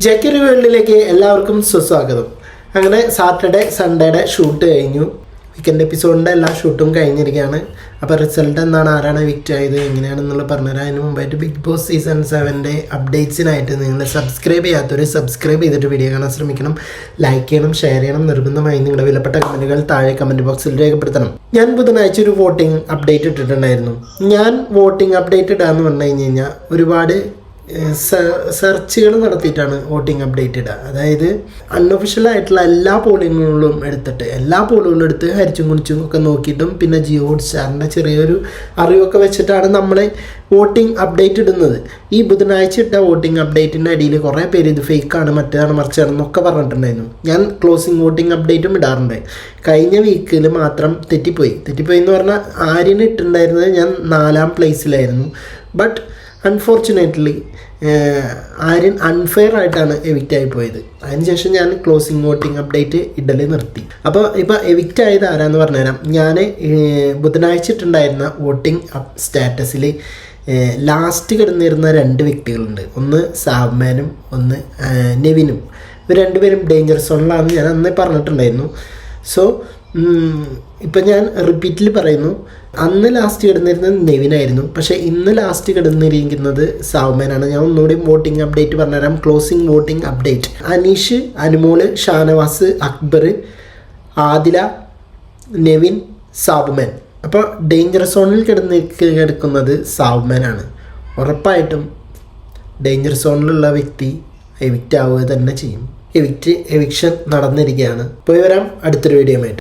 ജക്കിരി വേൾഡിലേക്ക് എല്ലാവർക്കും സുസ്വാഗതം. അങ്ങനെ സാറ്റർഡേ സൺഡേയുടെ ഷൂട്ട് കഴിഞ്ഞു. വീക്കെൻഡ് എപ്പിസോഡിന്റെ എല്ലാ ഷൂട്ടും കഴിഞ്ഞിരിക്കുകയാണ്. അപ്പോൾ റിസൾട്ട് എന്താണ്? ആരാണ് വിക്റ്റ് ആയത്? എങ്ങനെയാണെന്നുള്ളത് പറഞ്ഞുതരാം. അതിന് മുമ്പായിട്ട് ബിഗ് ബോസ് സീസൺ സെവന്റെ അപ്ഡേറ്റ്സിനായിട്ട് നിങ്ങൾ സബ്സ്ക്രൈബ് ചെയ്യാത്തവർ സബ്സ്ക്രൈബ് ചെയ്തിട്ട് വീഡിയോ കാണാൻ ശ്രമിക്കണം. ലൈക്ക് ചെയ്യണം ഷെയർ ചെയ്യണം. നിർബന്ധമായി നിങ്ങളുടെ വിലപ്പെട്ട കമന്റുകൾ താഴെ കമന്റ് ബോക്സിൽ രേഖപ്പെടുത്തണം. ഞാൻ ബുധനാഴ്ച ഒരു വോട്ടിംഗ് അപ്ഡേറ്റ് ഇട്ടിട്ടുണ്ടായിരുന്നു. ഞാൻ വോട്ടിംഗ് അപ്ഡേറ്റ് ഇടാന്ന് പറഞ്ഞു കഴിഞ്ഞ് കഴിഞ്ഞാൽ ഒരുപാട് സെർച്ചുകൾ നടത്തിയിട്ടാണ് വോട്ടിംഗ് അപ്ഡേറ്റ് ഇടുക. അതായത് അൺഒഫീഷ്യൽ ആയിട്ടുള്ള എല്ലാ പോളിങ്ങുകളും എടുത്തിട്ട് എല്ലാ പോളുകളും എടുത്ത് ഹരിച്ചും കുണിച്ചും ഒക്കെ നോക്കിയിട്ടും പിന്നെ ജിയോ ഹോട്ട്സ്റ്റാറിന്റെ ചെറിയൊരു അറിവൊക്കെ വെച്ചിട്ടാണ് നമ്മൾ വോട്ടിംഗ് അപ്ഡേറ്റ് ഇടുന്നത്. ഈ ബുധനാഴ്ച ഇട്ട വോട്ടിംഗ് അപ്ഡേറ്റിന്റെ അടിയിൽ കുറേ പേര് ഇത് ഫേക്കാണ് മറ്റേതാണ് മറിച്ചാണെന്നൊക്കെ പറഞ്ഞിട്ടുണ്ടായിരുന്നു. ഞാൻ ക്ലോസിംഗ് വോട്ടിംഗ് അപ്ഡേറ്റും ഇടാറുണ്ട്. കഴിഞ്ഞ വീക്കിൽ മാത്രം തെറ്റിപ്പോയി. തെറ്റിപ്പോയി എന്ന് പറഞ്ഞാൽ ആര്യന് ഇട്ടിട്ടുണ്ടായിരുന്നത് ഞാൻ നാലാം പ്ലേസിലായിരുന്നു ബട്ട് അൺഫോർച്ചുനേറ്റ്ലി ആര്യൻ അൺഫെയർ ആയിട്ടാണ് എവിക്റ്റ് ആയി പോയത്. അതിനുശേഷം ഞാൻ ക്ലോസിംഗ് വോട്ടിംഗ് അപ്ഡേറ്റ് ഇഡലി നിർത്തി. അപ്പോൾ ഇപ്പോൾ എവിക്റ്റ് ആയത് ആരാന്ന് പറഞ്ഞുതരാം. ഞാൻ ബുധനാഴ്ച ഇട്ടുണ്ടായിരുന്ന വോട്ടിംഗ് സ്റ്റാറ്റസിൽ ലാസ്റ്റ് കിടന്നിരുന്ന രണ്ട് വ്യക്തികളുണ്ട്. ഒന്ന് സാബ്മാനും ഒന്ന് നെവിനും. ഇവർ രണ്ടുപേരും ഡേഞ്ചർ സോണിലാണെന്ന് ഞാൻ അന്നേ പറഞ്ഞിട്ടുണ്ടായിരുന്നു. സോ ഇപ്പം ഞാൻ റിപ്പീറ്റിൽ പറയുന്നു. അന്ന് ലാസ്റ്റ് കിടന്നിരുന്നത് നെവിനായിരുന്നു പക്ഷേ ഇന്ന് ലാസ്റ്റ് കിടന്നിരിക്കുന്നത് സാവുമേനാണ് ഞാൻ ഒന്നുകൂടി വോട്ടിംഗ് അപ്ഡേറ്റ് പറഞ്ഞുതരാം. Closing voting update Anish Anumol Shanavas Akbar Adila Nevin Sabuman അപ്പോൾ ഡേഞ്ചർ സോണിൽ കിടന്ന് കിടക്കുന്നത് സാവുമേനാണ് ഉറപ്പായിട്ടും ഡേഞ്ചർ സോണിലുള്ള വ്യക്തി എവിക്റ്റ് ആവുക തന്നെ ചെയ്യും. എവിക്റ്റ് എവിക്ഷൻ നടന്നിരിക്കുകയാണ്. പോയി വരാം. അടുത്തൊരു വീഡിയോ